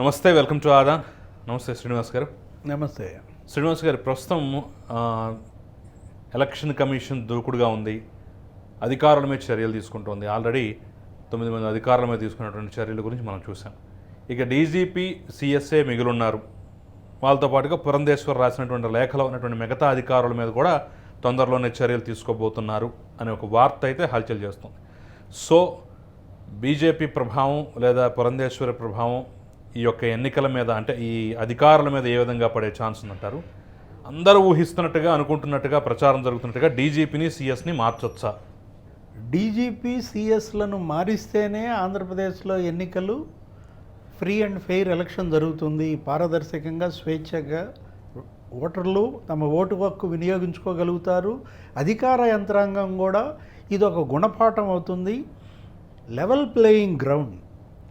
నమస్తే welcome to Aadan నమస్తే శ్రీనివాస్ గారు. నమస్తే. శ్రీనివాస్ గారు ప్రస్తుతం ఎలక్షన్ కమిషన్ దూకుడుగా ఉంది. అధికారుల మీద చర్యలు తీసుకుంటోంది. ఆల్రెడీ తొమ్మిది మంది అధికారుల మీద తీసుకున్నటువంటి చర్యల గురించి మనం చూసాం ఇక డీజీపీ సిఎస్ఏ మిగిలిన్నారు. వాళ్ళతో పాటుగా పురంధేశ్వర్ రాసినటువంటి లేఖలో ఉన్నటువంటి మిగతా అధికారుల మీద కూడా తొందరలోనే చర్యలు తీసుకోబోతున్నారు అనే ఒక వార్త అయితే హల్చల్ చేస్తుంది. సో బీజేపీ ప్రభావం లేదా పురంధేశ్వరి ప్రభావం ఈ యొక్క ఎన్నికల మీద అంటే ఈ అధికారుల మీద ఏ విధంగా పడే ఛాన్స్ ఉందంటారు? అందరూ ఊహిస్తున్నట్టుగా అనుకుంటున్నట్టుగా ప్రచారం జరుగుతున్నట్టుగా డీజీపీని సిఎస్ని మార్చొచ్చా? డీజీపీ సిఎస్లను మారిస్తేనే ఆంధ్రప్రదేశ్లో ఎన్నికలు ఫ్రీ అండ్ ఫెయిర్ ఎలక్షన్ జరుగుతుంది. పారదర్శకంగా స్వేచ్ఛగా ఓటర్లు తమ ఓటు హక్కు వినియోగించుకోగలుగుతారు. అధికార యంత్రాంగం కూడా ఇది ఒక గుణపాఠం అవుతుంది. Level playing ground.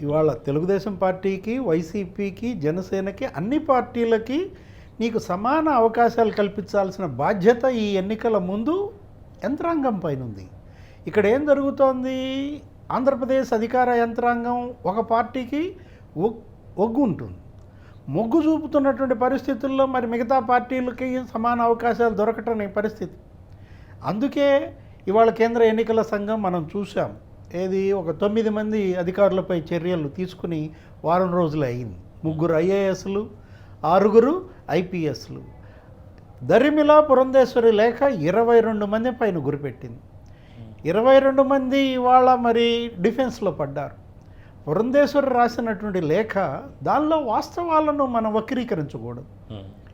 ఇవాళ తెలుగుదేశం పార్టీకి వైసీపీకి జనసేనకి అన్ని పార్టీలకి నీకు సమాన అవకాశాలు కల్పించాల్సిన బాధ్యత ఈ ఎన్నికల ముందు యంత్రాంగం పైన ఉంది ఇక్కడ ఏం జరుగుతోంది? ఆంధ్రప్రదేశ్ అధికార యంత్రాంగం ఒక పార్టీకి ఒగ్- ఒగ్గు ఉంటుంది మొగ్గు చూపుతున్నటువంటి పరిస్థితుల్లో మరి మిగతా పార్టీలకి సమాన అవకాశాలు దొరకటం పరిస్థితి. అందుకే ఇవాళ కేంద్ర ఎన్నికల సంఘం మనం చూసాం ఏది? ఒక తొమ్మిది మంది అధికారులపై చర్యలు తీసుకుని వారం రోజులు అయింది. ముగ్గురు ఐఏఎస్లు ఆరుగురు ఐపీఎస్లు. దరిమిలా పురంధేశ్వరి లేఖ ఇరవై రెండు మంది పైన గురిపెట్టింది. ఇరవై రెండు మంది ఇవాళ మరి డిఫెన్స్లో పడ్డారు. పురంధేశ్వరి రాసినటువంటి లేఖ దానిలో వాస్తవాలను మనం వక్రీకరించకూడదు.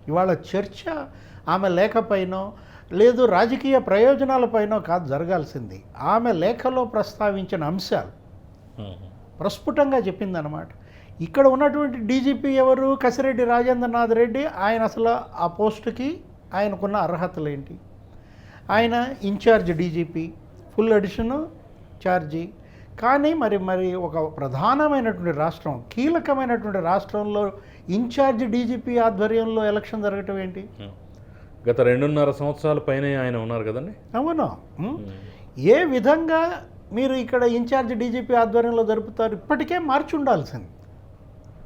ఇవాళ చర్చ ఆమె లేఖపైనో లేదు రాజకీయ ప్రయోజనాలపైనో కాదు జరగాల్సింది. ఆమె లేఖలో ప్రస్తావించిన అంశాలు ప్రస్ఫుటంగా చెప్పిందనమాట ఇక్కడ ఉన్నటువంటి డీజీపీ ఎవరు? కసిరెడ్డి రాజేంద్రనాథ్ రెడ్డి. ఆయన అసలు ఆ పోస్టుకి ఆయనకున్న అర్హతలు ఏంటి ఆయన in charge DGP full addition charge. కానీ మరి మరి ఒక ప్రధానమైనటువంటి రాష్ట్రం కీలకమైనటువంటి రాష్ట్రంలో ఇన్ఛార్జ్ డీజీపీ ఆధ్వర్యంలో ఎలక్షన్ జరగటం ఏంటి? గత రెండున్నర సంవత్సరాల పైనే ఆయన ఉన్నారు కదండి? అవును? ఏ విధంగా మీరు ఇక్కడ ఇన్ఛార్జ్ డీజీపీ ఆధ్వర్యంలో జరుపుతారు ఇప్పటికే మార్చి ఉండాల్సింది.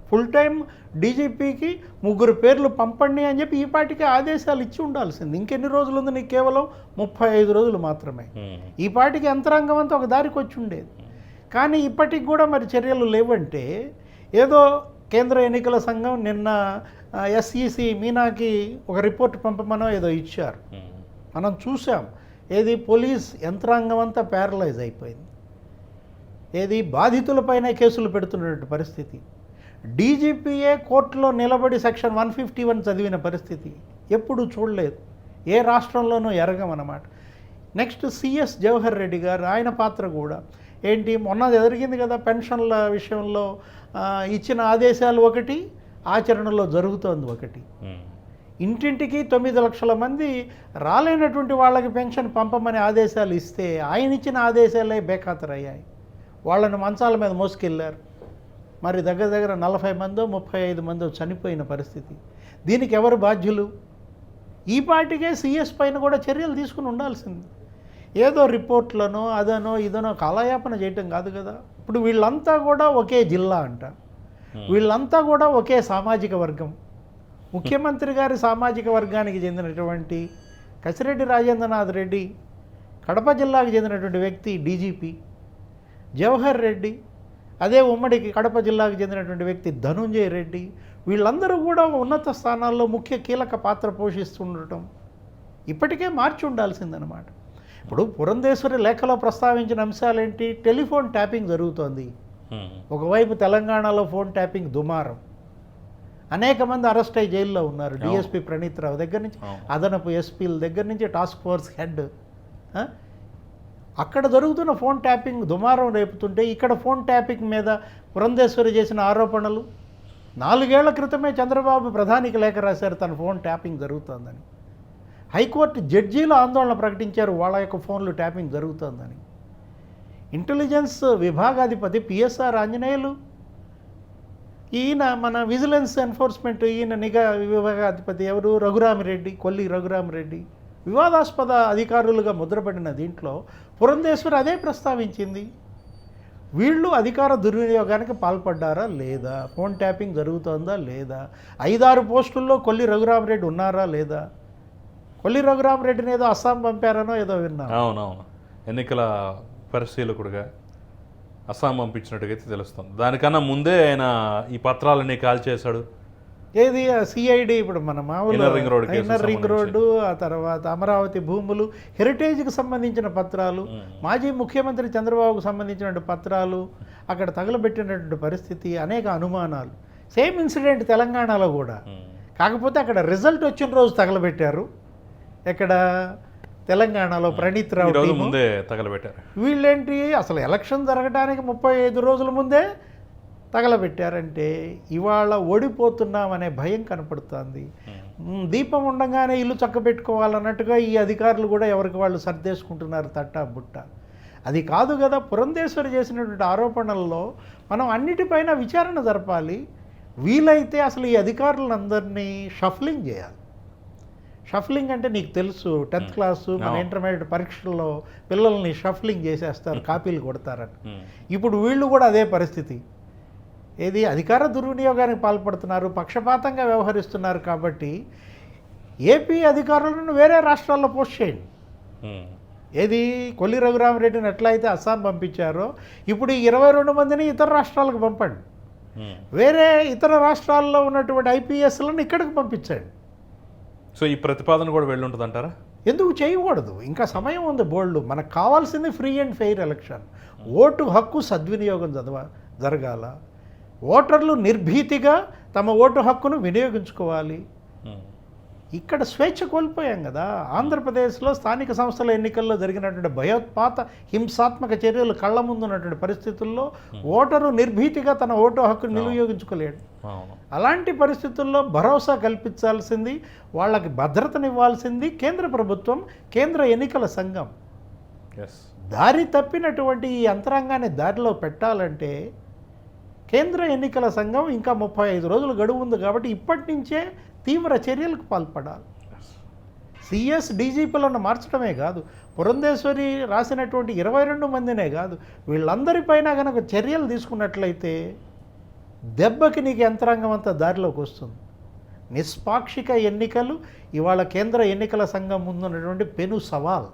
ఫుల్ టైం డీజీపీకి ముగ్గురు పేర్లు పంపండి అని చెప్పి ఈ పాటికి ఆదేశాలు ఇచ్చి ఉండాల్సింది. ఇంకెన్ని రోజులు ఉంది నీకు కేవలం? ముప్పై ఐదు రోజులు మాత్రమే. ఈ పాటికి యంత్రాంగం అంతా ఒక దారికి వచ్చి ఉండేది. కానీ ఇప్పటికి కూడా మరి చర్యలు లేవంటే ఏదో కేంద్ర ఎన్నికల సంఘం నిన్న ఎస్ఈసి మీనాకి ఒక రిపోర్ట్ పంపమనో ఏదో ఇచ్చారు. మనం చూసాం ఏది పోలీస్ యంత్రాంగం అంతా ప్యారలైజ్ అయిపోయింది. ఏది బాధితులపైన కేసులు పెడుతున్నటువంటి పరిస్థితి. డీజీపీఏ కోర్టులో నిలబడి సెక్షన్ వన్ ఫిఫ్టీ వన్ చదివిన పరిస్థితి ఎప్పుడు చూడలేదు. ఏ రాష్ట్రంలోనూ ఎరగమన్నమాట. నెక్స్ట్ సిఎస్ జవహర్ రెడ్డి గారు ఆయన పాత్ర కూడా ఏంటి మొన్న జరిగింది కదా పెన్షన్ల విషయంలో ఇచ్చిన ఆదేశాలు ఒకటి ఆచరణలో జరుగుతోంది ఒకటి. ఇంటింటికి తొమ్మిది లక్షల మంది రాలేనటువంటి వాళ్ళకి పెన్షన్ పంపమని ఆదేశాలు ఇస్తే ఆయన ఇచ్చిన ఆదేశాలే బేఖాతరయ్యాయి. వాళ్ళని మంచాల మీద మోసుకెళ్ళారు మరి దగ్గర దగ్గర నలభై మందో ముప్పై ఐదు మందో చనిపోయిన పరిస్థితి. దీనికి ఎవరు బాధ్యులు? ఈ పాటికే సిఎస్ పైన కూడా చర్యలు తీసుకుని ఉండాల్సింది. ఏదో రిపోర్ట్లనో అదనో ఇదనో కాలయాపన చేయటం కాదు కదా. ఇప్పుడు వీళ్ళంతా కూడా ఒకే జిల్లా అంట. వీళ్ళంతా కూడా ఒకే సామాజిక వర్గం. ముఖ్యమంత్రి గారి సామాజిక వర్గానికి చెందినటువంటి కసిరెడ్డి రాజేంద్రనాథ్ రెడ్డి కడప జిల్లాకు చెందినటువంటి వ్యక్తి డీజీపీ జవహర్ రెడ్డి అదే ఉమ్మడి కడప జిల్లాకు చెందినటువంటి వ్యక్తి ధనుంజయ రెడ్డి వీళ్ళందరూ కూడా ఉన్నత స్థానాల్లో ముఖ్య కీలక పాత్ర పోషిస్తుండటం ఇప్పటికే మార్చి ఉండాల్సిందనమాట ఇప్పుడు పురంధేశ్వరి లేఖలో ప్రస్తావించిన అంశాలేంటి? టెలిఫోన్ ట్యాపింగ్ జరుగుతోంది. ఒకవైపు తెలంగాణలో ఫోన్ ట్యాపింగ్ దుమారం. అనేక మంది అరెస్ట్ అయ్యి జైల్లో ఉన్నారు. డిఎస్పీ ప్రణీత్ రావు దగ్గర నుంచి. అదనపు ఎస్పీల దగ్గర నుంచి టాస్క్ ఫోర్స్ హెడ్? అక్కడ జరుగుతున్న ఫోన్ ట్యాపింగ్ దుమారం రేపుతుంటే ఇక్కడ ఫోన్ ట్యాపింగ్ మీద పురంధేశ్వరి చేసిన ఆరోపణలు. నాలుగేళ్ళ క్రితమే చంద్రబాబు ప్రధానికి లేఖ రాశారు తన ఫోన్ ట్యాపింగ్ జరుగుతోందని. హైకోర్టు జడ్జీలు ఆందోళన ప్రకటించారు. వాళ్ళ యొక్క ఫోన్లు ట్యాపింగ్ జరుగుతుందని. ఇంటెలిజెన్స్ విభాగాధిపతి పిఎస్ఆర్ ఆంజనేయులు ఈయన మన విజిలెన్స్ ఎన్ఫోర్స్మెంట్ ఈయన నిఘా విభాగాధిపతి ఎవరు? రఘురామిరెడ్డి కొల్లి రఘురామిరెడ్డి వివాదాస్పద అధికారులుగా ముద్రపడిన దీంట్లో పురంధేశ్వరి అదే ప్రస్తావించింది. వీళ్ళు అధికార దుర్వినియోగానికి పాల్పడ్డారా లేదా? ఫోన్ ట్యాపింగ్ జరుగుతోందా లేదా? ఐదారు పోస్టుల్లో కొల్లి రఘురామరెడ్డి ఉన్నారా లేదా? కొల్లి రఘురామరెడ్డిని ఏదో అస్సాం పంపారనో ఏదో విన్నా. అవునవును. ఎన్నికల పరిశీలకుడుగా అస్సాం పంపించినట్టుగా అయితే తెలుస్తుంది. దానికన్నా ముందే ఆయన ఈ పత్రాలన్నీ కాల్ చేశాడు ఏది సిఐడి ఇప్పుడు మన మామూలు ఇన్నర్ రింగ్. రోడ్డు ఆ తర్వాత అమరావతి భూములు హెరిటేజ్కి సంబంధించిన పత్రాలు మాజీ ముఖ్యమంత్రి చంద్రబాబుకు సంబంధించిన పత్రాలు అక్కడ తగలబెట్టినటువంటి పరిస్థితి అనేక అనుమానాలు. సేమ్ ఇన్సిడెంట్ తెలంగాణలో కూడా. కాకపోతే అక్కడ రిజల్ట్ వచ్చిన రోజు తగలబెట్టారు. ఎక్కడ? తెలంగాణలో ప్రణీత్ రావు. ముందే తగలబెట్టారు. వీళ్ళేంటి? అసలు ఎలక్షన్ జరగడానికి ముప్పై ఐదు రోజుల ముందే తగలబెట్టారంటే ఇవాళ ఓడిపోతున్నామనే భయం కనపడుతుంది. దీపం ఉండగానే ఇల్లు చక్కబెట్టుకోవాలన్నట్టుగా ఈ అధికారులు కూడా ఎవరికి వాళ్ళు సర్దేసుకుంటున్నారు తట్టా బుట్ట. అది కాదు కదా పురంధేశ్వరి చేసినటువంటి ఆరోపణల్లో మనం అన్నిటిపైన విచారణ జరపాలి. వీలైతే అసలు ఈ అధికారులందరినీ షఫ్లింగ్ చేయాలి. షఫ్లింగ్ అంటే నీకు తెలుసు టెన్త్ క్లాసు మన. ఇంటర్మీడియట్ పరీక్షల్లో పిల్లల్ని షఫ్లింగ్ చేసేస్తారు కాపీలు కొడతారని. ఇప్పుడు వీళ్ళు కూడా అదే పరిస్థితి ఏది అధికార దుర్వినియోగానికి పాల్పడుతున్నారు పక్షపాతంగా వ్యవహరిస్తున్నారు కాబట్టి ఏపీ అధికారులను వేరే రాష్ట్రాల్లో పోస్ట్ చేయండి. ఏది కొల్లి రఘురామరెడ్డిని ఎట్లయితే అస్సాం పంపించారో ఇప్పుడు ఈ ఇరవై రెండు మందిని ఇతర రాష్ట్రాలకు పంపండి. వేరే ఇతర రాష్ట్రాల్లో ఉన్నటువంటి ఐపీఎస్లను ఇక్కడికి పంపించండి సో ఈ ప్రతిపాదన కూడా వెళ్ళి ఉంటుంది అంటారా ఎందుకు చేయకూడదు? ఇంకా సమయం ఉంది బోల్డ్. మనకు కావాల్సింది free and fair election vote హక్కు సద్వినియోగం చదవ జరగాల. ఓటర్లు నిర్భీతిగా తమ ఓటు హక్కును వినియోగించుకోవాలి. ఇక్కడ స్వేచ్ఛ కోల్పోయాం కదా. ఆంధ్రప్రదేశ్లో స్థానిక సంస్థల ఎన్నికల్లో జరిగినటువంటి భయోత్పాత హింసాత్మక చర్యలు కళ్ళ ముందు ఉన్నటువంటి పరిస్థితుల్లో ఓటరు నిర్భీతిగా తన ఓటు హక్కును అవును. అలాంటి పరిస్థితుల్లో భరోసా కల్పించాల్సింది వాళ్ళకి భద్రతనివ్వాల్సింది కేంద్ర ప్రభుత్వం కేంద్ర ఎన్నికల సంఘం. దారి తప్పినటువంటి ఈ యంత్రాంగాన్ని దారిలో పెట్టాలంటే కేంద్ర ఎన్నికల సంఘం ఇంకా ముప్పై ఐదు రోజులు గడువు ఉంది కాబట్టి ఇప్పటి నుంచే తీవ్ర చర్యలకు పాల్పడాలి. సిఎస్ డీజీపీలను మార్చడమే కాదు. పురంధేశ్వరి రాసినటువంటి ఇరవై రెండు మందినే కాదు. వీళ్ళందరిపైన కనుక చర్యలు తీసుకున్నట్లయితే దెబ్బకి నీకు యంత్రాంగం అంతా దారిలోకి వస్తుంది. నిష్పాక్షిక ఎన్నికలు ఇవాళ కేంద్ర ఎన్నికల సంఘం ముందున్నటువంటి పెను సవాల్.